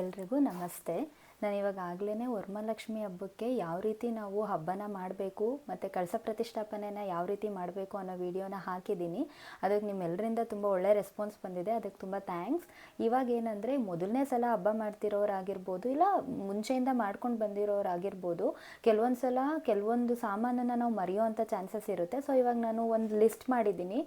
ಎಲ್ರಿಗೂ ನಮಸ್ತೆ. ನಾನು ಇವಾಗ ಆಗ್ಲೇ ವರಮಹಾಲಕ್ಷ್ಮಿ ಹಬ್ಬಕ್ಕೆ ಯಾವ ರೀತಿ ನಾವು ಹಬ್ಬನ ಮಾಡಬೇಕು ಮತ್ತು ಕಳಸ ಪ್ರತಿಷ್ಠಾಪನೆನ ಯಾವ ರೀತಿ ಮಾಡಬೇಕು ಅನ್ನೋ ವಿಡಿಯೋನ ಹಾಕಿದ್ದೀನಿ. ಅದಕ್ಕೆ ನಿಮ್ಮೆಲ್ಲರಿಂದ ತುಂಬ ಒಳ್ಳೆ ರೆಸ್ಪಾನ್ಸ್ ಬಂದಿದೆ. ಅದಕ್ಕೆ ತುಂಬ ಥ್ಯಾಂಕ್ಸ್ ಇವಾಗ ಏನಂದರೆ ಮೊದಲನೇ ಸಲ ಹಬ್ಬ ಮಾಡ್ತಿರೋರಾಗಿರ್ಬೋದು ಇಲ್ಲ ಮುಂಚೆಯಿಂದ ಮಾಡ್ಕೊಂಡು ಬಂದಿರೋರಾಗಿರ್ಬೋದು. ಕೆಲವೊಂದು ಸಲ ಕೆಲವೊಂದು ಸಾಮಾನನ್ನು ನಾವು ಮರೆಯೋವಂಥ ಚಾನ್ಸಸ್ ಇರುತ್ತೆ. ಸೊ ಇವಾಗ ನಾನು ಒಂದು ಲಿಸ್ಟ್ ಮಾಡಿದ್ದೀನಿ.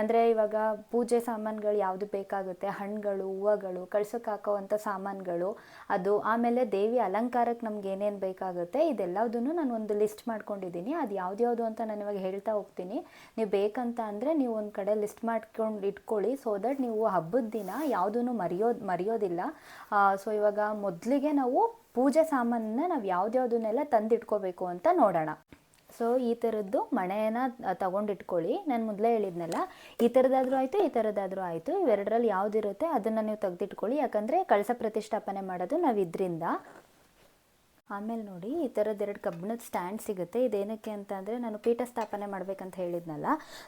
ಅಂದರೆ ಇವಾಗ ಪೂಜೆ ಸಾಮಾನುಗಳು ಯಾವುದು ಬೇಕಾಗುತ್ತೆ? ಹಣ್ಣುಗಳು, ಹೂವುಗಳು, ಕಳ್ಸೋಕೆ ಹಾಕೋವಂಥ ಸಾಮಾನುಗಳು, ಅದು ಆಮೇಲೆ ದೇವಿ ಅಲಂಕಾರಕ್ಕೆ ನಮ್ಗೆ ಏನೇನು ಬೇಕಾಗುತ್ತೆ ಇದೆಲ್ಲದನ್ನು ನಾನು ಒಂದು ಲಿಸ್ಟ್ ಮಾಡ್ಕೊಂಡಿದ್ದೀನಿ. ಅದು ಯಾವ್ದ್ಯಾವುದು ಅಂತ ನಾನು ಇವಾಗ ಹೇಳ್ತಾ ಹೋಗ್ತೀನಿ. ನೀವು ಬೇಕಂತ ಅಂದರೆ ನೀವು ಒಂದು ಕಡೆ ಲಿಸ್ಟ್ ಮಾಡ್ಕೊಂಡು ಇಟ್ಕೊಳ್ಳಿ ಸೊ ದಟ್ ನೀವು ಹಬ್ಬದ ದಿನ ಯಾವುದನ್ನು ಮರೆಯೋದು ಮರೆಯೋದಿಲ್ಲ. ಸೊ ಇವಾಗ ಮೊದಲಿಗೆ ನಾವು ಪೂಜೆ ಸಾಮಾನನ್ನ ನಾವು ಯಾವ್ದ್ಯಾವ್ದನ್ನೆಲ್ಲ ತಂದಿಟ್ಕೋಬೇಕು ಅಂತ ನೋಡೋಣ. ಸೊ ಈ ಥರದ್ದು ಮಣೆನ ತಗೊಂಡಿಟ್ಕೊಳ್ಳಿ. ನಾನು ಮೊದಲೇ ಹೇಳಿದ್ನಲ್ಲ, ಈ ಥರದಾದರೂ ಆಯಿತು, ಈ ಥರದ್ದಾದ್ರೂ ಆಯಿತು. ಇವೆರಡರಲ್ಲಿ ಯಾವುದಿರುತ್ತೆ, ಅದನ್ನು ನೀವು ತೆಗೆದಿಟ್ಕೊಳ್ಳಿ. ಯಾಕಂದರೆ ಕಳಸ ಪ್ರತಿಷ್ಠಾಪನೆ ಮಾಡೋದು ನಾವು ಇದರಿಂದ ಆಮೇಲೆ ನೋಡಿ ಈ ಥರದ್ದು ಎರಡು ಕಬ್ಬಿಣದ ಸ್ಟ್ಯಾಂಡ್ ಸಿಗುತ್ತೆ. ಇದೇನಕ್ಕೆ ಅಂತ ಅಂದರೆ ನಾನು ಪೀಠ ಸ್ಥಾಪನೆ ಮಾಡಬೇಕಂತ ಹೇಳಿದ್ನಲ್ಲ.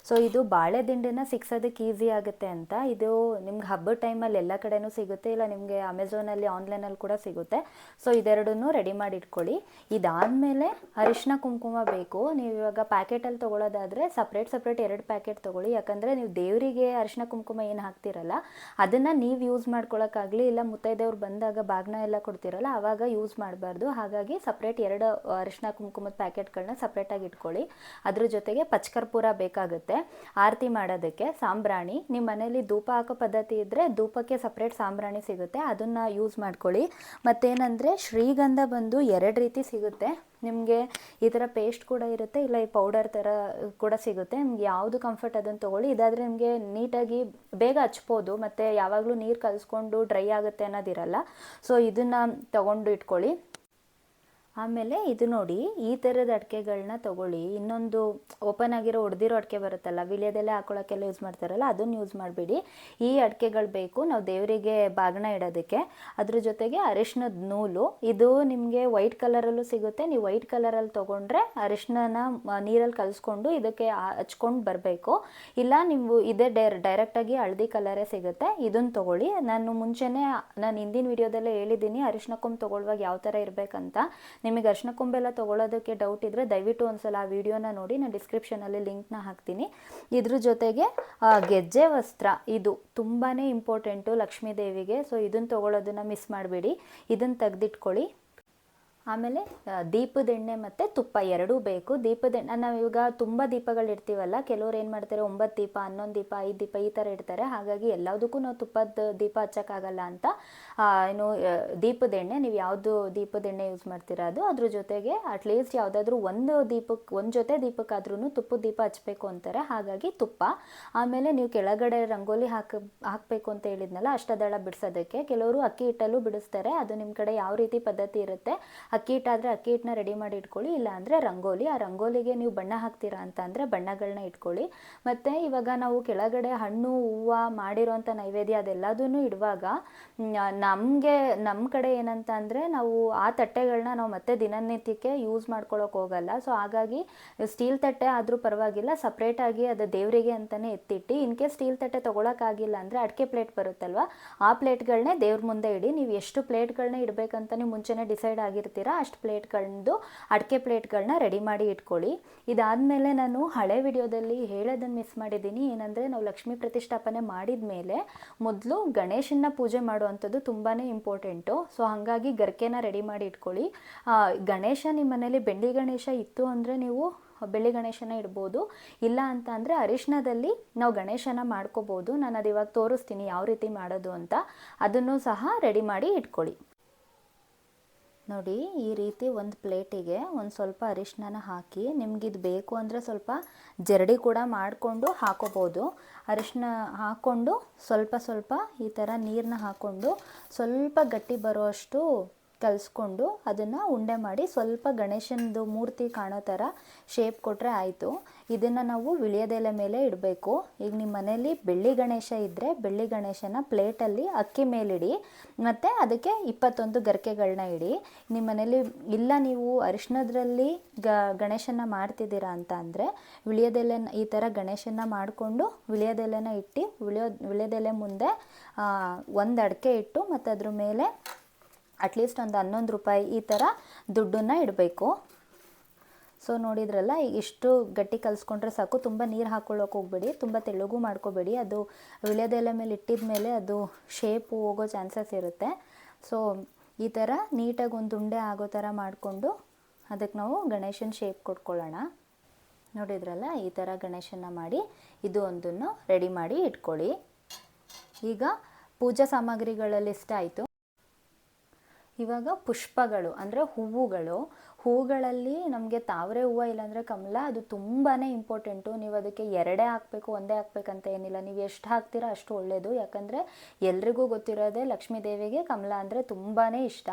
ಸೊ ಇದು ಬಾಳೆ ದಿಂಡನ್ನ ಸಿಕ್ಸೋದಕ್ಕೆ ಈಸಿ ಆಗುತ್ತೆ ಅಂತ. ಇದು ನಿಮ್ಗೆ ಹಬ್ಬದ ಟೈಮಲ್ಲಿ ಎಲ್ಲ ಕಡೆನೂ ಸಿಗುತ್ತೆ. ಇಲ್ಲ ನಿಮಗೆ ಅಮೆಝೋನಲ್ಲಿ ಆನ್ಲೈನಲ್ಲಿ ಕೂಡ ಸಿಗುತ್ತೆ. ಸೊ ಇದೆರಡನ್ನೂ ರೆಡಿ ಮಾಡಿ ಇಟ್ಕೊಳ್ಳಿ. ಇದಾದಮೇಲೆ ಅರಿಶಿನ ಕುಂಕುಮ ಬೇಕು. ನೀವು ಇವಾಗ ಪ್ಯಾಕೆಟಲ್ಲಿ ತೊಗೊಳೋದಾದರೆ ಸಪ್ರೇಟ್ ಸಪ್ರೇಟ್ ಎರಡು ಪ್ಯಾಕೆಟ್ ತೊಗೊಳ್ಳಿ. ಯಾಕಂದರೆ ನೀವು ದೇವರಿಗೆ ಅರಿಶಿನ ಕುಂಕುಮ ಏನು ಹಾಕ್ತಿರಲ್ಲ, ಅದನ್ನು ನೀವು ಯೂಸ್ ಮಾಡ್ಕೊಳ್ಳೋಕ್ಕಾಗಲಿ ಇಲ್ಲ ಮುತ್ತೈದೆಯವ್ರು ಬಂದಾಗ ಬಾಗ್ನ ಎಲ್ಲ ಕೊಡ್ತಿರಲ್ಲ ಆವಾಗ ಯೂಸ್ ಮಾಡಬಾರ್ದು. ಹಾಗಾಗಿ ಸಪ್ರೇಟ್ ಎರಡು ಅರಿಶಿನ ಕುಂಕುಮದ ಪ್ಯಾಕೆಟ್ಗಳನ್ನ ಸಪ್ರೇಟಾಗಿ ಇಟ್ಕೊಳ್ಳಿ. ಅದ್ರ ಜೊತೆಗೆ ಪಚ್ಕರ್ಪೂರ ಬೇಕಾಗುತ್ತೆ. ಆರತಿ ಮಾಡೋದಕ್ಕೆ ಸಾಂಬ್ರಾಣಿ. ನಿಮ್ಮ ಮನೇಲಿ ಧೂಪ ಹಾಕೋ ಪದ್ಧತಿ ಇದ್ದರೆ ಧೂಪಕ್ಕೆ ಸಪ್ರೇಟ್ ಸಾಂಬ್ರಾಣಿ ಸಿಗುತ್ತೆ. ಅದನ್ನು ಯೂಸ್ ಮಾಡ್ಕೊಳ್ಳಿ. ಮತ್ತೇನಂದರೆ ಶ್ರೀಗಂಧ ಬಂದು ಎರಡು ರೀತಿ ಸಿಗುತ್ತೆ. ನಿಮಗೆ ಈ ಥರ ಪೇಸ್ಟ್ ಕೂಡ ಇರುತ್ತೆ, ಇಲ್ಲ ಈ ಪೌಡರ್ ಥರ ಕೂಡ ಸಿಗುತ್ತೆ. ನಿಮ್ಗೆ ಯಾವುದು ಕಂಫರ್ಟ್ ಅದನ್ನು ತೊಗೊಳ್ಳಿ. ಇದಾದರೆ ನಿಮಗೆ ನೀಟಾಗಿ ಬೇಗ ಹಚ್ಬೋದು. ಮತ್ತು ಯಾವಾಗಲೂ ನೀರು ಕಲಿಸ್ಕೊಂಡು ಡ್ರೈ ಆಗುತ್ತೆ ಅನ್ನೋದಿರಲ್ಲ. ಸೊ ಇದನ್ನು ತಗೊಂಡು ಇಟ್ಕೊಳ್ಳಿ. ಆಮೇಲೆ ಇದು ನೋಡಿ, ಈ ಥರದ ಅಡಿಕೆಗಳನ್ನ ತಗೊಳ್ಳಿ. ಇನ್ನೊಂದು ಓಪನ್ ಆಗಿರೋ ಹೊಡೆದಿರೋ ಅಡಿಕೆ ಬರುತ್ತಲ್ಲ, ವಿಳ್ಯದೆಲೆ ಹಾಕೊಳ್ಳೋಕ್ಕೆಲ್ಲ ಯೂಸ್ ಮಾಡ್ತಾರಲ್ಲ, ಅದನ್ನು ಯೂಸ್ ಮಾಡಬೇಡಿ. ಈ ಅಡಿಕೆಗಳು ಬೇಕು, ನಾವು ದೇವರಿಗೆ ಬಾಗಣ ಇಡೋದಕ್ಕೆ. ಅದ್ರ ಜೊತೆಗೆ ಅರಿಶಿನದ ನೂಲು. ಇದು ನಿಮಗೆ ವೈಟ್ ಕಲರಲ್ಲೂ ಸಿಗುತ್ತೆ. ನೀವು ವೈಟ್ ಕಲರಲ್ಲಿ ತೊಗೊಂಡ್ರೆ ಅರಿಶಿನ ನೀರಲ್ಲಿ ಕಲಿಸ್ಕೊಂಡು ಇದಕ್ಕೆ ಹಚ್ಕೊಂಡು ಬರಬೇಕು. ಇಲ್ಲ ನೀವು ಇದೇ ಡೈರ್, ಡೈರೆಕ್ಟಾಗಿ ಹಳದಿ ಕಲರೇ ಸಿಗುತ್ತೆ. ಇದನ್ನು ತೊಗೊಳ್ಳಿ. ನಾನು ಮುಂಚೆನೇ, ನಾನು ಹಿಂದಿನ ವಿಡಿಯೋದಲ್ಲೇ ಹೇಳಿದ್ದೀನಿ ಅರಿಶಿನ ಕೊಂಬು ತೊಗೊಳ್ಳುವಾಗ ಯಾವ ಥರ ಇರಬೇಕಂತ. ನಿಮಗೆ ಅರ್ಶಿನ ಕೊಂಬೆಲ್ಲ ತೊಗೊಳೋದಕ್ಕೆ ಡೌಟ್ ಇದ್ದರೆ ದಯವಿಟ್ಟು ಒಂದ್ಸಲ ಆ ವಿಡಿಯೋನ ನೋಡಿ, ನಾನು ಡಿಸ್ಕ್ರಿಪ್ಷನಲ್ಲಿ ಲಿಂಕ್ನ ಹಾಕ್ತೀನಿ. ಇದ್ರ ಜೊತೆಗೆ ಗೆಜ್ಜೆ ವಸ್ತ್ರ, ಇದು ತುಂಬಾ ಇಂಪಾರ್ಟೆಂಟು ಲಕ್ಷ್ಮೀ ದೇವಿಗೆ. ಸೊ ಇದನ್ನು ತೊಗೊಳೋದನ್ನು ಮಿಸ್ ಮಾಡಬೇಡಿ. ಇದನ್ನು ತೆಗೆದಿಟ್ಕೊಳ್ಳಿ. ಆಮೇಲೆ ದೀಪದ ಎಣ್ಣೆ ಮತ್ತು ತುಪ್ಪ ಎರಡೂ ಬೇಕು. ದೀಪದ ಎಣ್ಣೆ, ನಾವು ಇವಾಗ ತುಂಬ ದೀಪಗಳು ಇಡ್ತೀವಲ್ಲ, ಕೆಲವ್ರು ಏನು ಮಾಡ್ತಾರೆ, ಒಂಬತ್ತು ದೀಪ, ಹನ್ನೊಂದು ದೀಪ, ಐದು ದೀಪ ಈ ಥರ ಇಡ್ತಾರೆ. ಹಾಗಾಗಿ ಎಲ್ಲದಕ್ಕೂ ನಾವು ತುಪ್ಪದ ದೀಪ ಹಚ್ಚೋಕ್ಕಾಗಲ್ಲ ಅಂತ ಏನು ದೀಪದ ಎಣ್ಣೆ, ನೀವು ಯಾವುದು ದೀಪದ ಎಣ್ಣೆ ಯೂಸ್ ಮಾಡ್ತೀರಾ ಅದು, ಅದ್ರ ಜೊತೆಗೆ ಅಟ್ಲೀಸ್ಟ್ ಯಾವುದಾದ್ರೂ ಒಂದು ದೀಪಕ್ಕೆ ಒಂದು ಜೊತೆ ದೀಪಕ್ಕಾದ್ರೂ ತುಪ್ಪದ ದೀಪ ಹಚ್ಚಬೇಕು ಅಂತಾರೆ. ಹಾಗಾಗಿ ತುಪ್ಪ. ಆಮೇಲೆ ನೀವು ಕೆಳಗಡೆ ರಂಗೋಲಿ ಹಾಕ, ಹಾಕಬೇಕು ಅಂತ ಹೇಳಿದ್ನಲ್ಲ, ಅಷ್ಟದಳ ಬಿಡಿಸೋದಕ್ಕೆ. ಕೆಲವರು ಅಕ್ಕಿ ಹಿಟ್ಟಲ್ಲೂ ಬಿಡಿಸ್ತಾರೆ, ಅದು ನಿಮ್ಮ ಕಡೆ ಯಾವ ರೀತಿ ಪದ್ಧತಿ ಇರುತ್ತೆ ಅಕ್ಕಿ ಹಿಟ್ಟಾದರೆ ಅಕ್ಕಿ ಹಿಟ್ಟನ್ನ ರೆಡಿ ಮಾಡಿ ಇಟ್ಕೊಳ್ಳಿ, ಇಲ್ಲಾಂದರೆ ರಂಗೋಲಿ. ಆ ರಂಗೋಲಿಗೆ ನೀವು ಬಣ್ಣ ಹಾಕ್ತೀರಾ ಅಂತ ಅಂದರೆ ಬಣ್ಣಗಳನ್ನ ಇಟ್ಕೊಳ್ಳಿ. ಮತ್ತು ಇವಾಗ ನಾವು ಕೆಳಗಡೆ ಹಣ್ಣು, ಹೂವು ಮಾಡಿರೋಂಥ ನೈವೇದ್ಯ ಅದೆಲ್ಲದನ್ನು ಇಡುವಾಗ ನಮಗೆ ನಮ್ಮ ಕಡೆ ಏನಂತ ಅಂದರೆ ನಾವು ಆ ತಟ್ಟೆಗಳನ್ನ ನಾವು ಮತ್ತೆ ದಿನನಿತ್ಯಕ್ಕೆ ಯೂಸ್ ಮಾಡ್ಕೊಳ್ಳೋಕೆ ಹೋಗಲ್ಲ. ಸೊ ಹಾಗಾಗಿ ಸ್ಟೀಲ್ ತಟ್ಟೆ ಆದರೂ ಪರವಾಗಿಲ್ಲ ಸಪ್ರೇಟಾಗಿ ಅದು ದೇವರಿಗೆ ಅಂತಲೇ ಎತ್ತಿಟ್ಟು ಇನ್ ಕೇಸ್ ಸ್ಟೀಲ್ ತಟ್ಟೆ ತೊಗೊಳಕ್ಕಾಗಿಲ್ಲ ಅಂದರೆ ಅಡಿಕೆ ಪ್ಲೇಟ್ ಬರುತ್ತಲ್ವ, ಆ ಪ್ಲೇಟ್ಗಳನ್ನೇ ದೇವ್ರ ಮುಂದೆ ಇಡಿ. ನೀವು ಎಷ್ಟು ಪ್ಲೇಟ್ಗಳನ್ನ ಇಡಬೇಕಂತ ನೀವು ಮುಂಚೆನೇ ಡಿಸೈಡ್ ಆಗಿರ್ತೀರಾ ಅಷ್ಟು ಪ್ಲೇಟ್ಗಳದ್ದು ಅಡಿಕೆ ಪ್ಲೇಟ್ಗಳನ್ನ ರೆಡಿ ಮಾಡಿ ಇಟ್ಕೊಳ್ಳಿ. ಇದಾದಮೇಲೆ ನಾನು ಹಳೆ ವಿಡಿಯೋದಲ್ಲಿ ಹೇಳೋದನ್ನು ಮಿಸ್ ಮಾಡಿದ್ದೀನಿ. ಏನಂದರೆ ನಾವು ಲಕ್ಷ್ಮೀ ಪ್ರತಿಷ್ಠಾಪನೆ ಮಾಡಿದ ಮೇಲೆ ಮೊದಲು ಗಣೇಶನ ಪೂಜೆ ಮಾಡುವಂಥದ್ದು ತುಂಬಾ ಇಂಪಾರ್ಟೆಂಟು. ಸೊ, ಹಾಗಾಗಿ ಗರ್ಕೆನ ರೆಡಿ ಮಾಡಿ ಇಟ್ಕೊಳ್ಳಿ. ಗಣೇಶ ನಿಮ್ಮ ಮನೇಲಿ ಬೆಳ್ಳಿ ಗಣೇಶ ಇತ್ತು ಅಂದರೆ ನೀವು ಬೆಳ್ಳಿ ಗಣೇಶನ ಇಡ್ಬೋದು. ಇಲ್ಲ ಅಂತ ಅಂದರೆ ಅರಿಶಿನದಲ್ಲಿ ನಾವು ಗಣೇಶನ ಮಾಡ್ಕೋಬೋದು. ನಾನು ಅದು ಇವಾಗ ತೋರಿಸ್ತೀನಿ ಯಾವ ರೀತಿ ಮಾಡೋದು ಅಂತ. ಅದನ್ನು ಸಹ ರೆಡಿ ಮಾಡಿ ಇಟ್ಕೊಳ್ಳಿ. ನೋಡಿ, ಈ ರೀತಿ ಒಂದು ಪ್ಲೇಟಿಗೆ ಒಂದು ಸ್ವಲ್ಪ ಅರಿಶಿನ ಹಾಕಿ ನಿಮ್ಗಿದು ಬೇಕು ಅಂದರೆ ಸ್ವಲ್ಪ ಜರಡಿ ಕೂಡ ಮಾಡಿಕೊಂಡು ಹಾಕೋಬೋದು. ಅರಿಶಿನ ಹಾಕ್ಕೊಂಡು ಸ್ವಲ್ಪ ಸ್ವಲ್ಪ ಈ ಥರ ನೀರನ್ನ ಹಾಕ್ಕೊಂಡು ಸ್ವಲ್ಪ ಗಟ್ಟಿ ಬರುವಷ್ಟು ಕಲಿಸ್ಕೊಂಡು ಅದನ್ನು ಉಂಡೆ ಮಾಡಿ ಸ್ವಲ್ಪ ಗಣೇಶನದು ಮೂರ್ತಿ ಕಾಣೋ ಥರ ಶೇಪ್ ಕೊಟ್ಟರೆ ಆಯಿತು. ಇದನ್ನು ನಾವು ವಿಳಿಯದೆಲೆ ಮೇಲೆ ಇಡಬೇಕು. ಈಗ ನಿಮ್ಮ ಮನೇಲಿ ಬೆಳ್ಳಿ ಗಣೇಶ ಇದ್ದರೆ ಬೆಳ್ಳಿ ಗಣೇಶನ ಪ್ಲೇಟಲ್ಲಿ ಅಕ್ಕಿ ಮೇಲಿಡಿ ಮತ್ತು ಅದಕ್ಕೆ ಇಪ್ಪತ್ತೊಂದು ಗರಿಕೆಗಳನ್ನ ಇಡಿ. ನಿಮ್ಮ ಮನೇಲಿ ಇಲ್ಲ ನೀವು ಅರಿಶಿನದ್ರಲ್ಲಿ ಗ ಗಣೇಶನ ಮಾಡ್ತಿದ್ದೀರಾ ಅಂತ ಅಂದರೆ ವಿಳಿಯದೆಲೆನ ಈ ಥರ ಗಣೇಶನ ಮಾಡಿಕೊಂಡು ವಿಳಿಯದೆಲೆನ ಇಟ್ಟು, ವಿಳಿಯೋ, ವಿಳಿಯದೆಲೆ ಮುಂದೆ ಒಂದು ಅಡಿಕೆ ಇಟ್ಟು, ಮತ್ತು ಅದ್ರ ಮೇಲೆ ಅಟ್ಲೀಸ್ಟ್ ಒಂದು ಹನ್ನೊಂದು ರೂಪಾಯಿ ಈ ಥರ ದುಡ್ಡನ್ನು ಇಡಬೇಕು. ಸೊ ನೋಡಿದ್ರಲ್ಲ ಇಷ್ಟು ಗಟ್ಟಿ ಕಲಿಸ್ಕೊಂಡ್ರೆ ಸಾಕು. ತುಂಬ ನೀರು ಹಾಕ್ಕೊಳ್ಳೋಕೆ ಹೋಗ್ಬೇಡಿ, ತುಂಬ ತೆಳುಗು ಮಾಡ್ಕೋಬೇಡಿ. ಅದು ವಿಳ್ಯದೆಲೆ ಮೇಲೆ ಇಟ್ಟಿದ ಮೇಲೆ ಅದು ಶೇಪು ಹೋಗೋ ಚಾನ್ಸಸ್ ಇರುತ್ತೆ. ಸೊ ಈ ಥರ ನೀಟಾಗಿ ಒಂದು ಉಂಡೆ ಆಗೋ ಥರ ಮಾಡಿಕೊಂಡು ಅದಕ್ಕೆ ನಾವು ಗಣೇಶನ ಶೇಪ್ ಕೊಟ್ಕೊಳ್ಳೋಣ. ನೋಡಿದ್ರಲ್ಲ, ಈ ಥರ ಗಣೇಶನ ಮಾಡಿ ಇದು ಒಂದನ್ನು ರೆಡಿ ಮಾಡಿ ಇಟ್ಕೊಳ್ಳಿ. ಈಗ ಪೂಜಾ ಸಾಮಗ್ರಿಗಳಲ್ಲಿ ಇಷ್ಟ ಆಯಿತು? ಇವಾಗ ಪುಷ್ಪಗಳು, ಅಂದರೆ ಹೂವುಗಳು. ಹೂಗಳಲ್ಲಿ ನಮಗೆ ತಾವರೆ ಹೂವು ಇಲ್ಲಾಂದರೆ ಕಮಲ, ಅದು ತುಂಬಾ ಇಂಪಾರ್ಟೆಂಟು ನೀವು ಅದಕ್ಕೆ ಎರಡೇ ಹಾಕಬೇಕು, ಒಂದೇ ಹಾಕ್ಬೇಕಂತ ಏನಿಲ್ಲ. ನೀವು ಎಷ್ಟು ಹಾಕ್ತೀರಾ ಅಷ್ಟು ಒಳ್ಳೆಯದು ಯಾಕಂದರೆ ಎಲ್ರಿಗೂ ಗೊತ್ತಿರೋದೇ ಲಕ್ಷ್ಮೀ ದೇವಿಗೆ ಕಮಲ ಅಂದರೆ ತುಂಬಾ ಇಷ್ಟ.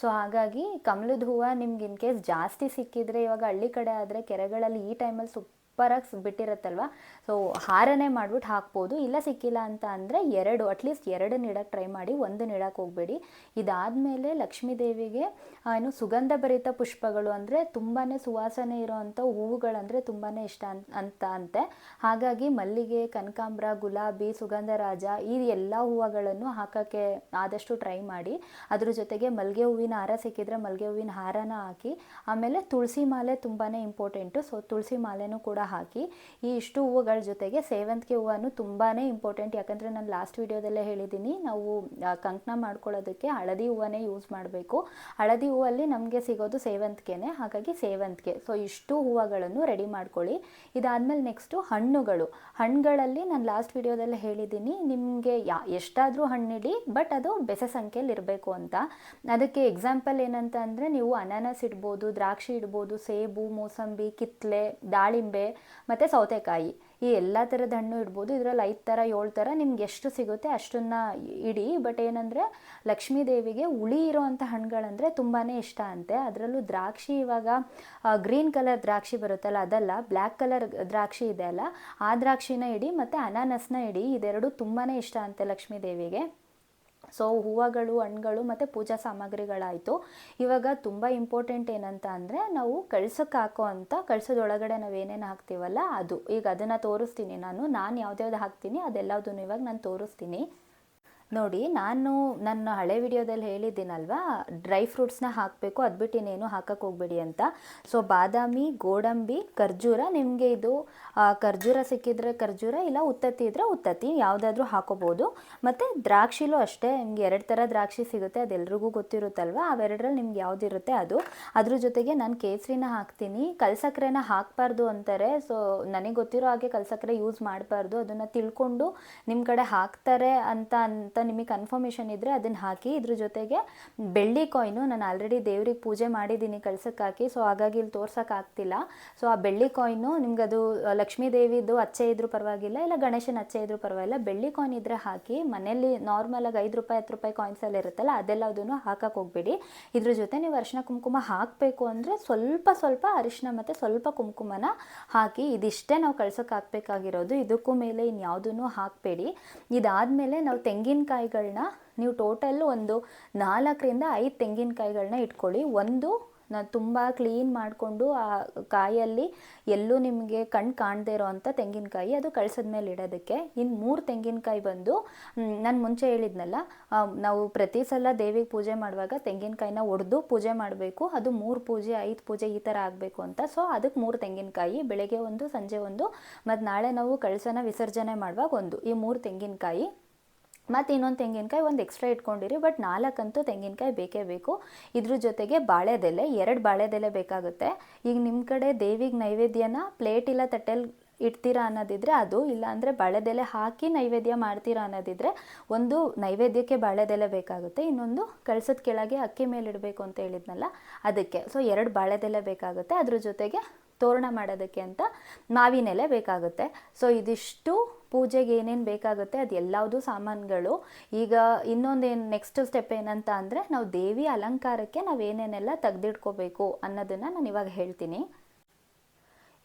ಸೊ ಹಾಗಾಗಿ ಕಮಲದ ಹೂವು ನಿಮ್ಗೆ ಇನ್ ಕೇಸ್ ಜಾಸ್ತಿ ಸಿಕ್ಕಿದ್ರೆ, ಇವಾಗ ಹಳ್ಳಿ ಕಡೆ ಆದರೆ ಕೆರೆಗಳಲ್ಲಿ ಈ ಟೈಮಲ್ಲಿ ಸುಪ್ ಸೂಪರಾಗಿ ಬಿಟ್ಟಿರುತ್ತಲ್ವ? ಸೊ ಹಾರನೇ ಮಾಡ್ಬಿಟ್ಟು ಹಾಕ್ಬೋದು. ಇಲ್ಲ ಸಿಕ್ಕಿಲ್ಲ ಅಂತ ಅಂದರೆ ಎರಡು ಅಟ್ಲೀಸ್ಟ್ ಎರಡು ಇಡಕ್ಕೆ ಟ್ರೈ ಮಾಡಿ ಒಂದು ಇಡಕ್ಕೆ ಹೋಗಬೇಡಿ. ಇದಾದಮೇಲೆ ಲಕ್ಷ್ಮೀ ದೇವಿಗೆ ಏನು ಸುಗಂಧ ಭರಿತ ಪುಷ್ಪಗಳು ಅಂದರೆ ತುಂಬಾ ಸುವಾಸನೆ ಇರೋವಂಥ ಹೂವುಗಳಂದರೆ ತುಂಬಾ ಇಷ್ಟ ಅಂತ ಅಂತೆ. ಹಾಗಾಗಿ ಮಲ್ಲಿಗೆ, ಕನಕಾಂಬ್ರ, ಗುಲಾಬಿ, ಸುಗಂಧರಾಜ ಈ ಎಲ್ಲ ಹೂವುಗಳನ್ನು ಹಾಕೋಕ್ಕೆ ಆದಷ್ಟು ಟ್ರೈ ಮಾಡಿ. ಅದ್ರ ಜೊತೆಗೆ ಮಲ್ಲಿಗೆ ಹೂವಿನ ಹಾರ ಸಿಕ್ಕಿದ್ರೆ ಮಲ್ಲಿಗೆ ಹೂವಿನ ಹಾರನ ಹಾಕಿ, ಆಮೇಲೆ ತುಳಸಿ ಮಾಲೆ ತುಂಬಾ ಇಂಪಾರ್ಟೆಂಟು ಸೊ ತುಳಸಿ ಮಾಲೆನೂ ಕೂಡ ಹಾಕಿ, ಈ ಇಷ್ಟು ಹೂವುಗಳ ಜೊತೆಗೆ ಸೇವಂತಿಗೆ ಹೂವನ್ನು ತುಂಬಾ ಇಂಪಾರ್ಟೆಂಟ್ ಯಾಕಂದರೆ ನಾನು ಲಾಸ್ಟ್ ವಿಡಿಯೋದಲ್ಲೇ ಹೇಳಿದ್ದೀನಿ ನಾವು ಕಂಕಣ ಮಾಡ್ಕೊಳ್ಳೋದಕ್ಕೆ ಹಳದಿ ಹೂವನ್ನೇ ಯೂಸ್ ಮಾಡಬೇಕು. ಹಳದಿ ಹೂವಲ್ಲಿ ನಮಗೆ ಸಿಗೋದು ಸೇವಂತಿಗೆನೆ, ಹಾಗಾಗಿ ಸೇವಂತಿಗೆ. ಸೊ ಇಷ್ಟು ಹೂವುಗಳನ್ನು ರೆಡಿ ಮಾಡ್ಕೊಳ್ಳಿ. ಇದಾದಮೇಲೆ ನೆಕ್ಸ್ಟು ಹಣ್ಣುಗಳು. ಹಣ್ಣುಗಳಲ್ಲಿ ನಾನು ಲಾಸ್ಟ್ ವಿಡಿಯೋದಲ್ಲೇ ಹೇಳಿದ್ದೀನಿ ನಿಮಗೆ ಯಾ, ಎಷ್ಟಾದರೂ ಹಣ್ಣಿಡಿ ಬಟ್ ಅದು ಬೆಸ ಸಂಖ್ಯೆಯಲ್ಲಿ ಇರಬೇಕು ಅಂತ. ಅದಕ್ಕೆ ಎಕ್ಸಾಂಪಲ್ ಏನಂತ ಅಂದರೆ, ನೀವು ಅನಾನಸ್ ಇಡ್ಬೋದು, ದ್ರಾಕ್ಷಿ ಇಡ್ಬೋದು, ಸೇಬು, ಮೋಸಂಬಿ, ಕಿತ್ಲೆ, ದಾಳಿಂಬೆ, ಮತ್ತು ಸೌತೆಕಾಯಿ. ಈ ಎಲ್ಲ ಥರದ ಹಣ್ಣು ಇಡ್ಬೋದು. ಇದರಲ್ಲಿ ಐದು ಥರ ಏಳು ಥರ ನಿಮ್ಗೆ ಎಷ್ಟು ಸಿಗುತ್ತೆ ಅಷ್ಟನ್ನು ಇಡಿ. ಬಟ್ ಏನಂದರೆ ಲಕ್ಷ್ಮೀ ದೇವಿಗೆ ಉಳಿ ಇರೋವಂಥ ಹಣ್ಣುಗಳಂದರೆ ತುಂಬಾ ಇಷ್ಟ ಅಂತೆ. ಅದರಲ್ಲೂ ದ್ರಾಕ್ಷಿ ಇವಾಗ ಗ್ರೀನ್ ಕಲರ್ ದ್ರಾಕ್ಷಿ ಬರುತ್ತಲ್ಲ ಅದಲ್ಲ ಬ್ಲ್ಯಾಕ್ ಕಲರ್ ದ್ರಾಕ್ಷಿ ಇದೆ ಅಲ್ಲ, ಆ ದ್ರಾಕ್ಷಿನ ಇಡಿ ಮತ್ತು ಅನಾನಸ್ನ ಇಡಿ. ಇದೆರಡು ತುಂಬಾ ಇಷ್ಟ ಅಂತೆ ಲಕ್ಷ್ಮೀ ದೇವಿಗೆ. ಸೊ ಹೂವುಗಳು ಹಣ್ಗಳು ಮತ್ತು ಪೂಜಾ ಸಾಮಗ್ರಿಗಳಾಯಿತು. ಇವಾಗ ತುಂಬ ಇಂಪಾರ್ಟೆಂಟ್ ಏನಂತ ಅಂದರೆ ನಾವು ಕಳ್ಸಕ್ಕೆ ಹಾಕೋ ಅಂತ ಕಳ್ಸೋದೊಳಗಡೆ ನಾವು ಏನೇನು ಹಾಕ್ತೀವಲ್ಲ ಅದು. ಈಗ ಅದನ್ನು ತೋರಿಸ್ತೀನಿ ನಾನು. ನಾನು ಯಾವ್ದು ಹಾಕ್ತೀನಿ ಅದೆಲ್ಲದನ್ನು ಇವಾಗ ನಾನು ತೋರಿಸ್ತೀನಿ. ನೋಡಿ, ನಾನು ನನ್ನ ಹಳೆ ವಿಡಿಯೋದಲ್ಲಿ ಹೇಳಿದ್ದೀನಲ್ವಾ, ಡ್ರೈ ಫ್ರೂಟ್ಸ್ನ ಹಾಕಬೇಕು, ಅದು ಬಿಟ್ಟು ಇನ್ನೇನು ಹಾಕಕ್ಕೆ ಹೋಗ್ಬೇಡಿ ಅಂತ. ಸೊ, ಬಾದಾಮಿ, ಗೋಡಂಬಿ, ಖರ್ಜೂರ, ನಿಮಗೆ ಇದು ಖರ್ಜೂರ ಸಿಕ್ಕಿದ್ರೆ ಖರ್ಜೂರ, ಇಲ್ಲ ಉತ್ತತ್ತಿ ಇದ್ದರೆ ಉತ್ತತ್ತಿ, ಯಾವುದಾದ್ರೂ ಹಾಕೋಬೋದು. ಮತ್ತು ದ್ರಾಕ್ಷಿಲೂ ಅಷ್ಟೇ, ನಿಮ್ಗೆ ಎರಡು ಥರ ದ್ರಾಕ್ಷಿ ಸಿಗುತ್ತೆ, ಅದೆಲ್ರಿಗೂ ಗೊತ್ತಿರುತ್ತಲ್ವ? ಅವೆರಡರಲ್ಲಿ ನಿಮ್ಗೆ ಯಾವುದಿರುತ್ತೆ ಅದು? ಅದ್ರ ಜೊತೆಗೆ ನಾನು ಕೇಸರಿನ ಹಾಕ್ತೀನಿ, ಕಲ್ಸಕ್ರೆನ ಹಾಕಬಾರ್ದು ಅಂತಾರೆ, ಸೊ, ನನಗೆ ಗೊತ್ತಿರೋ ಹಾಗೆ ಕಲ್ಸಕ್ರೆ ಯೂಸ್ ಮಾಡಬಾರ್ದು, ಅದನ್ನು ತಿಳ್ಕೊಂಡು ನಿಮ್ಮ ಕಡೆ ಹಾಕ್ತಾರೆ ಅಂತ ಅಂತ ನಿಮಗೆ ಕನ್ಫರ್ಮೇಷನ್ ಇದ್ದರೆ ಅದನ್ನು ಹಾಕಿ ಇದ್ರ ಜೊತೆಗೆ ಬೆಳ್ಳಿ ಕಾಯ್ನು ನಾನು ಆಲ್ರೆಡಿ ದೇವ್ರಿಗೆ ಪೂಜೆ ಮಾಡಿದ್ದೀನಿ ಹಾಕಿ ಸೊ ಹಾಗಾಗಿ ಇಲ್ಲಿ ತೋರ್ಸೋಕ್ಕಾಗ್ತಿಲ್ಲ ಸೊ ಆ ಬೆಳ್ಳಿ ಕಾಯ್ನು ನಿಮ್ಗೆ ಅದು ಲಕ್ಷ್ಮೀ ದೇವಿದು ಅಚ್ಚೆ ಇದ್ರೂ ಪರವಾಗಿಲ್ಲ, ಇಲ್ಲ ಗಣೇಶನ ಅಚ್ಚೆ ಇದ್ರೂ ಪರವಾಗಿಲ್ಲ, ಬೆಳ್ಳಿ ಕಾಯ್ನ್ ಇದ್ದರೆ ಹಾಕಿ ಮನೆಯಲ್ಲಿ ನಾರ್ಮಲಾಗಿ ಐದು ರೂಪಾಯಿ, ಹತ್ತು ರೂಪಾಯಿ ಕಾಯಿನ್ಸ್ ಎಲ್ಲ ಇರುತ್ತಲ್ಲ ಅದೆಲ್ಲ ಅದನ್ನು ಹಾಕಕ್ಕೆ ಹೋಗ್ಬೇಡಿ. ಇದ್ರ ಜೊತೆ ನೀವು ಅರಿಶಿನ ಕುಂಕುಮ ಹಾಕಬೇಕು ಅಂದರೆ ಸ್ವಲ್ಪ ಸ್ವಲ್ಪ ಅರಿಶಿನ ಮತ್ತು ಸ್ವಲ್ಪ ಕುಂಕುಮನ ಹಾಕಿ, ಇದಿಷ್ಟೇ ನಾವು ಕಳ್ಸೋಕೆ ಹಾಕಬೇಕಾಗಿರೋದು ಇದಕ್ಕೂ ಮೇಲೆ ಇನ್ಯಾವುದೂ ಹಾಕಬೇಡಿ. ಇದಾದಮೇಲೆ ನಾವು ತೆಂಗಿನಕಾಯಿಗಳನ್ನ ನೀವು ಟೋಟಲ್ ಒಂದು ನಾಲ್ಕರಿಂದ ಐದು ತೆಂಗಿನಕಾಯಿಗಳನ್ನ ಇಟ್ಕೊಳ್ಳಿ. ಒಂದು ನಾನು ತುಂಬ ಕ್ಲೀನ್ ಮಾಡಿಕೊಂಡು ಆ ಕಾಯಲ್ಲಿ ಎಲ್ಲೂ ನಿಮಗೆ ಕಣ್ಣು ಕಾಣದೇ ಇರೋವಂಥ ತೆಂಗಿನಕಾಯಿ ಅದು ಕಳ್ಸದ ಮೇಲೆ ಇಡೋದಕ್ಕೆ. ಇನ್ನು ಮೂರು ತೆಂಗಿನಕಾಯಿ ಬಂದು ನಾನು ಮುಂಚೆ ಹೇಳಿದ್ನಲ್ಲ ನಾವು ಪ್ರತಿ ಸಲ ದೇವಿಗೆ ಪೂಜೆ ಮಾಡುವಾಗ ತೆಂಗಿನಕಾಯಿನ ಒಡೆದು ಪೂಜೆ ಮಾಡಬೇಕು. ಅದು ಮೂರು ಪೂಜೆ, ಐದು ಪೂಜೆ ಈ ಥರ ಆಗಬೇಕು ಅಂತ. ಸೊ ಅದಕ್ಕೆ ಮೂರು ತೆಂಗಿನಕಾಯಿ, ಬೆಳಗ್ಗೆ ಒಂದು, ಸಂಜೆ ಒಂದು, ಮತ್ತು ನಾಳೆ ನಾವು ಕಳಸನ ವಿಸರ್ಜನೆ ಮಾಡುವಾಗ ಒಂದು. ಈ ಮೂರು ತೆಂಗಿನಕಾಯಿ. ಮತ್ತು ಇನ್ನೊಂದು ತೆಂಗಿನಕಾಯಿ ಒಂದು ಎಕ್ಸ್ಟ್ರಾ ಇಟ್ಕೊಂಡಿರಿ ಬಟ್ ನಾಲ್ಕಂತೂ ತೆಂಗಿನಕಾಯಿ ಬೇಕೇ ಬೇಕು. ಇದ್ರ ಜೊತೆಗೆ ಬಾಳೆದೆಲೆ, ಎರಡು ಬಾಳೆದೆಲೆ ಬೇಕಾಗುತ್ತೆ. ಈಗ ನಿಮ್ಮ ಕಡೆ ದೇವಿಗೆ ನೈವೇದ್ಯನ ಪ್ಲೇಟ್ ಇಲ್ಲ ತಟ್ಟೆಲಿ ಇಡ್ತೀರಾ ಅನ್ನೋದಿದ್ರೆ ಅದು ಇಲ್ಲ ಅಂದರೆ ಬಾಳೆದೆಲೆ ಹಾಕಿ ನೈವೇದ್ಯ ಮಾಡ್ತೀರಾ ಅನ್ನೋದಿದ್ರೆ ಒಂದು ನೈವೇದ್ಯಕ್ಕೆ ಬಾಳೆದೆಲೆ ಬೇಕಾಗುತ್ತೆ, ಇನ್ನೊಂದು ಕಳ್ಸದ ಕೆಳಗೆ ಅಕ್ಕಿ ಮೇಲೆ ಇಡಬೇಕು ಅಂತ ಹೇಳಿದ್ನಲ್ಲ ಅದಕ್ಕೆ. ಸೊ ಎರಡು ಬಾಳೆದೆಲೆ ಬೇಕಾಗುತ್ತೆ. ಅದ್ರ ಜೊತೆಗೆ ತೋರಣ ಮಾಡೋದಕ್ಕೆ ಅಂತ ಮಾವಿನೆಲೆ ಬೇಕಾಗುತ್ತೆ. ಸೊ ಇದಿಷ್ಟು ಪೂಜೆಗೆ ಏನೇನು ಬೇಕಾಗುತ್ತೆ ಅದು ಎಲ್ಲವುದು ಸಾಮಾನುಗಳು. ಈಗ ಇನ್ನೊಂದೇನು ನೆಕ್ಸ್ಟ್ ಸ್ಟೆಪ್ ಏನಂತ ಅಂದರೆ ನಾವು ದೇವಿ ಅಲಂಕಾರಕ್ಕೆ ನಾವು ಏನೇನೆಲ್ಲ ತೆಗೆದಿಟ್ಕೋಬೇಕು ಅನ್ನೋದನ್ನು ನಾನು ಇವಾಗ ಹೇಳ್ತೀನಿ.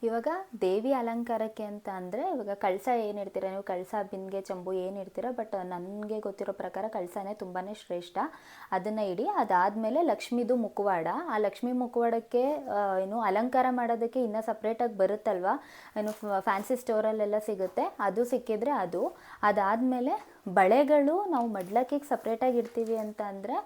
ಇವಾಗ ದೇವಿ ಅಲಂಕಾರಕ್ಕೆ ಅಂತ ಅಂದರೆ ಇವಾಗ ಕಳಸ ಏನು ಇಡ್ತೀರ ನೀವು? ಕಳಸ, ಬಿಂದಿಗೆ, ಚಂಬು ಏನು ಇಡ್ತೀರ? ಬಟ್ ನನಗೆ ಗೊತ್ತಿರೋ ಪ್ರಕಾರ ಕಳಸನೇ ತುಂಬಾ ಶ್ರೇಷ್ಠ. ಅದನ್ನು ಇಡಿ, ಅದಾದಮೇಲೆ ಲಕ್ಷ್ಮೀದು ಮುಖವಾಡ. ಆ ಲಕ್ಷ್ಮಿ ಮುಖವಾಡಕ್ಕೆ ಏನು ಅಲಂಕಾರ ಮಾಡೋದಕ್ಕೆ ಇನ್ನೂ ಸಪ್ರೇಟಾಗಿ ಬರುತ್ತಲ್ವ? ಏನು ಫ್ಯಾನ್ಸಿ ಸ್ಟೋರಲ್ಲೆಲ್ಲ ಸಿಗುತ್ತೆ. ಅದು ಸಿಕ್ಕಿದ್ರೆ ಅದು. ಅದಾದಮೇಲೆ ಬಳೆಗಳು ನಾವು ಮಡ್ಲಕ್ಕಿಗೆ ಸಪ್ರೇಟಾಗಿ ಇಡ್ತೀವಿ ಅಂತ ಅಂದರೆ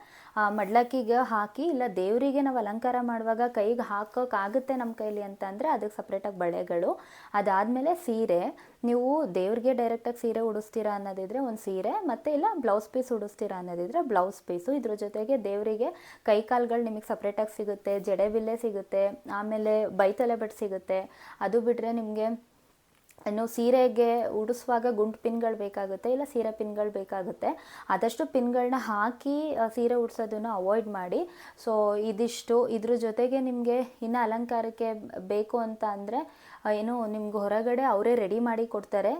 ಮಡ್ಲಕ್ಕಿಗೆ ಹಾಕಿ, ಇಲ್ಲ ದೇವರಿಗೆ ನಾವು ಅಲಂಕಾರ ಮಾಡುವಾಗ ಕೈಗೆ ಹಾಕೋಕ್ಕಾಗುತ್ತೆ ನಮ್ಮ ಕೈಲಿ ಅಂತ ಅಂದರೆ ಅದಕ್ಕೆ ಸಪ್ರೇಟಾಗಿ ಬಳೆಗಳು. ಅದಾದಮೇಲೆ ಸೀರೆ. ನೀವು ದೇವ್ರಿಗೆ ಡೈರೆಕ್ಟಾಗಿ ಸೀರೆ ಉಡಿಸ್ತೀರಾ ಅನ್ನೋದಿದ್ರೆ ಒಂದು ಸೀರೆ, ಮತ್ತು ಇಲ್ಲ ಬ್ಲೌಸ್ ಪೀಸ್ ಉಡಿಸ್ತೀರಾ ಅನ್ನೋದಿದ್ರೆ ಬ್ಲೌಸ್ ಪೀಸು ಇದ್ರ ಜೊತೆಗೆ ದೇವರಿಗೆ ಕೈ ಕಾಲುಗಳು ನಿಮಗೆ ಸಪ್ರೇಟಾಗಿ ಸಿಗುತ್ತೆ ಜಡೆಬಿಲ್ಲೆ ಸಿಗುತ್ತೆ, ಆಮೇಲೆ ಬೈತಲೆ ಬಟ್ ಸಿಗುತ್ತೆ. ಅದು ಬಿಟ್ಟರೆ ನಿಮಗೆ ಇನ್ನು ಸೀರೆಗೆ ಉಡಿಸುವಾಗ ಗುಂಡು ಪಿನ್ಗಳು ಬೇಕಾಗುತ್ತೆ ಇಲ್ಲ ಸೀರೆ ಪಿನ್ಗಳು ಬೇಕಾಗುತ್ತೆ. ಆದಷ್ಟು ಪಿನ್ಗಳನ್ನ ಹಾಕಿ ಸೀರೆ ಉಡ್ಸೋದನ್ನು ಅವಾಯ್ಡ್ ಮಾಡಿ. ಸೊ ಇದಿಷ್ಟು. ಇದ್ರ ಜೊತೆಗೆ ನಿಮಗೆ ಇನ್ನು ಅಲಂಕಾರಕ್ಕೆ ಬೇಕು ಅಂತ ಅಂದರೆ ಏನು, ನಿಮ್ಗೆ ಹೊರಗಡೆ ಅವರೇ ರೆಡಿ ಮಾಡಿ ಕೊಡ್ತಾರೆ.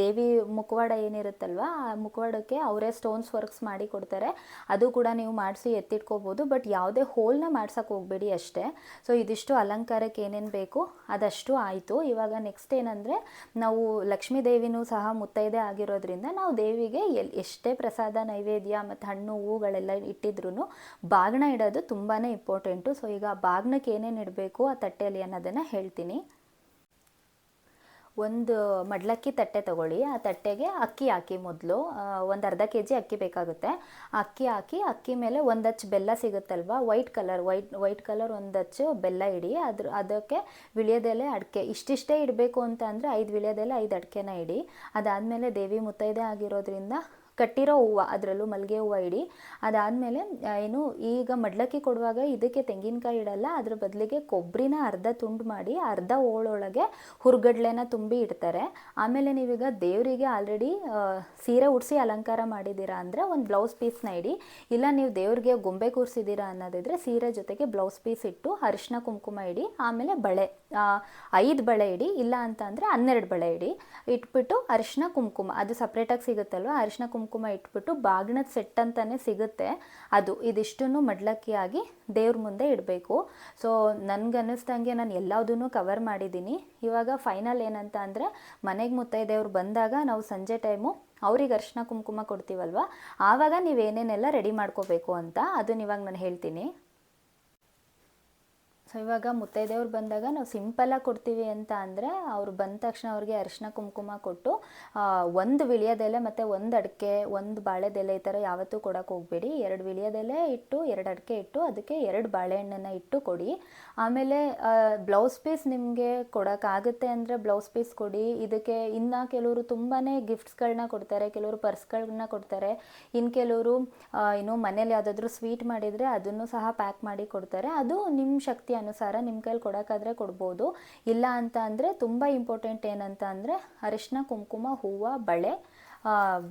ದೇವಿ ಮುಖವಾಡ ಏನಿರುತ್ತಲ್ವ, ಆ ಮುಖವಾಡಕ್ಕೆ ಅವರೇ ಸ್ಟೋನ್ಸ್ ವರ್ಕ್ಸ್ ಮಾಡಿ ಕೊಡ್ತಾರೆ. ಅದು ಕೂಡ ನೀವು ಮಾಡಿಸಿ ಎತ್ತಿಟ್ಕೋಬೋದು ಬಟ್ ಯಾವುದೇ ಹೋಲ್ನ ಮಾಡ್ಸೋಕ್ಕೆ ಹೋಗಬೇಡಿ ಅಷ್ಟೇ. ಸೊ ಇದಿಷ್ಟು ಅಲಂಕಾರಕ್ಕೆ ಏನೇನು ಬೇಕು, ಅದಷ್ಟು ಆಯಿತು. ಇವಾಗ ನೆಕ್ಸ್ಟ್ ಏನಂದರೆ, ನಾವು ಲಕ್ಷ್ಮೀ ದೇವಿನೂ ಸಹ ಮುತ್ತೈದೆ ಆಗಿರೋದ್ರಿಂದ ನಾವು ದೇವಿಗೆ ಎಲ್, ಎಷ್ಟೇ ಪ್ರಸಾದ, ನೈವೇದ್ಯ ಮತ್ತು ಹಣ್ಣು, ಹೂಗಳೆಲ್ಲ ಇಟ್ಟಿದ್ರು ಬಾಗ್ನ ಇಡೋದು ತುಂಬಾ ಇಂಪಾರ್ಟೆಂಟು ಸೊ ಈಗ ಬಾಗ್ನಕ್ಕೆ ಏನೇನು ಇಡಬೇಕು, ಆ ತಟ್ಟೆಯಲ್ಲಿ ಅನ್ನೋದನ್ನು ಹೇಳ್ತೀನಿ. ಒಂದು ಮಡ್ಲಕ್ಕಿ ತಟ್ಟೆ ತಗೊಳ್ಳಿ. ಆ ತಟ್ಟೆಗೆ ಅಕ್ಕಿ ಹಾಕಿ ಮೊದಲು. ಒಂದು ಅರ್ಧ ಕೆ ಜಿ ಅಕ್ಕಿ ಬೇಕಾಗುತ್ತೆ. ಅಕ್ಕಿ ಹಾಕಿ, ಅಕ್ಕಿ ಮೇಲೆ ಒಂದು ಹಚ್ಚು ಬೆಲ್ಲ ಸಿಗುತ್ತಲ್ವ? White colour white white colour ಒಂದು ಹಚ್ಚು ಬೆಲ್ಲ ಇಡಿ. ಅದ್ರ, ಅದಕ್ಕೆ ವಿಳ್ಯದೆಲೆ ಅಡಿಕೆ. ಇಷ್ಟಿಷ್ಟೇ ಇಡಬೇಕು ಅಂತ ಅಂದರೆ ಐದು ವಿಳ್ಯದೆಲೆ ಐದು ಅಡಿಕೆನ ಇಡಿ. ಅದಾದಮೇಲೆ ದೇವಿ ಮುತ್ತೈದೆ ಆಗಿರೋದ್ರಿಂದ ಕಟ್ಟಿರೋ ಹೂವು, ಅದರಲ್ಲೂ ಮಲ್ಲಿಗೆ ಹೂವು ಇಡಿ. ಅದಾದಮೇಲೆ ಏನು, ಈಗ ಮಡ್ಲಕ್ಕಿ ಕೊಡುವಾಗ ಇದಕ್ಕೆ ತೆಂಗಿನಕಾಯಿ ಇಡಲ್ಲ, ಅದ್ರ ಬದಲಿಗೆ ಕೊಬ್ಬರಿನ ಅರ್ಧ ತುಂಡು ಮಾಡಿ, ಅರ್ಧ ಓಳೊಳಗೆ ಹುರ್ಗಡ್ಲೆನ ತುಂಬಿ ಇಡ್ತಾರೆ. ಆಮೇಲೆ ನೀವೀಗ ದೇವರಿಗೆ ಆಲ್ರೆಡಿ ಸೀರೆ ಉಡಿಸಿ ಅಲಂಕಾರ ಮಾಡಿದ್ದೀರಾ ಅಂದರೆ ಒಂದು ಬ್ಲೌಸ್ ಪೀಸ್ನ ಇಡಿ. ಇಲ್ಲ, ನೀವು ದೇವ್ರಿಗೆ ಗೊಂಬೆ ಕೂರಿಸಿದ್ದೀರಾ ಅನ್ನೋದಿದ್ರೆ ಸೀರೆ ಜೊತೆಗೆ ಬ್ಲೌಸ್ ಪೀಸ್ ಇಟ್ಟು ಅರಿಶಿನ ಕುಂಕುಮ ಇಡಿ, ಆಮೇಲೆ ಬಳೆ ಐದು ಬಳೆ ಇಡಿ. ಇಲ್ಲ ಅಂತ ಅಂದರೆ ಹನ್ನೆರಡು ಬಳೆ ಇಡಿ. ಇಟ್ಬಿಟ್ಟು ಅರಿಶಿನ ಕುಂಕುಮ, ಅದು ಸಪ್ರೇಟಾಗಿ ಸಿಗುತ್ತಲ್ವ? ಅರಿಶಿನ ಕುಂಕುಮ ಇಟ್ಬಿಟ್ಟು ಬಾಗಿಣದ ಸೆಟ್ ಅಂತಲೇ ಸಿಗುತ್ತೆ. ಅದು ಇದಿಷ್ಟನ್ನು ಮಡ್ಲಕ್ಕಿಯಾಗಿ ದೇವ್ರ ಮುಂದೆ ಇಡಬೇಕು. ಸೊ ನನಗನ್ನಿಸ್ದಂಗೆ ನಾನು ಎಲ್ಲದನ್ನು ಕವರ್ ಮಾಡಿದ್ದೀನಿ. ಇವಾಗ ಫೈನಲ್ ಏನಂತ ಅಂದರೆ, ಮನೆಗೆ ಮುತ್ತೈದೆಯವ್ರು ಬಂದಾಗ ನಾವು ಸಂಜೆ ಟೈಮು ಅವ್ರಿಗೆ ಅರ್ಶಿನ ಕುಂಕುಮ ಕೊಡ್ತೀವಲ್ವ? ಆವಾಗ ನೀವೇನೇನೆಲ್ಲ ರೆಡಿ ಮಾಡ್ಕೋಬೇಕು ಅಂತ ಅದನ್ನ ಇವಾಗ ನಾನು ಹೇಳ್ತೀನಿ. ಸೊ ಇವಾಗ ಮುತ್ತೈದೆಯವ್ರು ಬಂದಾಗ ನಾವು ಸಿಂಪಲಾಗಿ ಕೊಡ್ತೀವಿ ಅಂತ ಅಂದರೆ ಅವ್ರು ಬಂದ ತಕ್ಷಣ ಅವ್ರಿಗೆ ಅರಿಶಿನ ಕುಂಕುಮ ಕೊಟ್ಟು ಒಂದು ವಿಳಿಯೋದೆಲೆ ಮತ್ತು ಒಂದು ಅಡಿಕೆ, ಒಂದು ಬಾಳೆದೆಲೆ ಈ ಥರ ಯಾವತ್ತೂ ಕೊಡೋಕೆ ಹೋಗಬೇಡಿ. ಎರಡು ವಿಳಿಯೋದೆಲೆ ಇಟ್ಟು, ಎರಡು ಅಡಿಕೆ ಇಟ್ಟು, ಅದಕ್ಕೆ ಎರಡು ಬಾಳೆಹಣ್ಣನ್ನು ಇಟ್ಟು ಕೊಡಿ. ಆಮೇಲೆ ಬ್ಲೌಸ್ ಪೀಸ್ ನಿಮಗೆ ಕೊಡೋಕ್ಕಾಗುತ್ತೆ ಅಂದರೆ ಬ್ಲೌಸ್ ಪೀಸ್ ಕೊಡಿ. ಇದಕ್ಕೆ ಇನ್ನು ಕೆಲವರು ತುಂಬಾ ಗಿಫ್ಟ್ಸ್ಗಳನ್ನ ಕೊಡ್ತಾರೆ, ಕೆಲವರು ಪರ್ಸ್ಗಳನ್ನ ಕೊಡ್ತಾರೆ. ಇನ್ನು ಕೆಲವರು ಇನ್ನು ಮನೇಲಿ ಯಾವುದಾದ್ರೂ ಸ್ವೀಟ್ ಮಾಡಿದರೆ ಅದನ್ನು ಸಹ ಪ್ಯಾಕ್ ಮಾಡಿ ಕೊಡ್ತಾರೆ. ಅದು ನಿಮ್ಮ ಶಕ್ತಿ ಅನುಸಾರ ನಿಮ್ಮ ಕೈಲಿ ಕೊಡೋಕ್ಕಾದರೆ ಕೊಡ್ಬೋದು. ಇಲ್ಲ ಅಂತ ಅಂದರೆ ತುಂಬ ಇಂಪಾರ್ಟೆಂಟ್ ಏನಂತ ಅಂದರೆ ಅರಿಶಿನ ಕುಂಕುಮ, ಹೂವು, ಬಳೆ.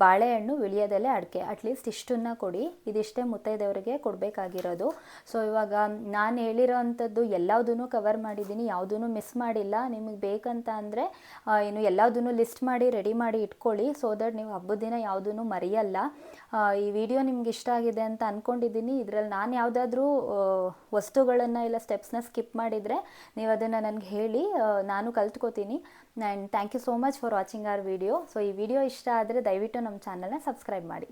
ಬಾಳೆಹಣ್ಣು ವಿಳಿಯೋದಲ್ಲೇ ಅಡಿಕೆ. ಅಟ್ಲೀಸ್ಟ್ ಇಷ್ಟನ್ನು ಕೊಡಿ. ಇದಿಷ್ಟೇ ಮುತ್ತೈದೆಯವರಿಗೆ ಕೊಡಬೇಕಾಗಿರೋದು. ಸೊ ಇವಾಗ ನಾನು ಹೇಳಿರೋ ಅಂಥದ್ದು ಎಲ್ಲದನ್ನೂ ಕವರ್ ಮಾಡಿದ್ದೀನಿ ಯಾವುದೂ ಮಿಸ್ ಮಾಡಿಲ್ಲ. ನಿಮಗೆ ಬೇಕಂತ ಅಂದರೆ ಇನ್ನು ಎಲ್ಲದೂ ಲಿಸ್ಟ್ ಮಾಡಿ ರೆಡಿ ಮಾಡಿ ಇಟ್ಕೊಳ್ಳಿ ಸೊ ದಟ್ ನೀವು ಹಬ್ಬದ ದಿನ ಯಾವುದೂ ಮರೆಯಲ್ಲ. ಈ ವಿಡಿಯೋ ನಿಮ್ಗೆ ಇಷ್ಟ ಆಗಿದೆ ಅಂತ ಅಂದ್ಕೊಂಡಿದ್ದೀನಿ ಇದರಲ್ಲಿ ನಾನು ಯಾವುದಾದ್ರೂ ವಸ್ತುಗಳನ್ನು ಇಲ್ಲ ಸ್ಟೆಪ್ಸ್ನ ಸ್ಕಿಪ್ ಮಾಡಿದರೆ ನೀವು ಅದನ್ನು ನನಗೆ ಹೇಳಿ ನಾನು ಕಲ್ತ್ಕೋತೀನಿ. And thank you so much for watching our video so ಈ ವಿಡಿಯೋ ಇಷ್ಟ ಆದರೆ ದಯವಿಟ್ಟು ನಮ್ಮ ಚಾನಲ್ನ ಸಬ್ಸ್ಕ್ರೈಬ್ ಮಾಡಿ.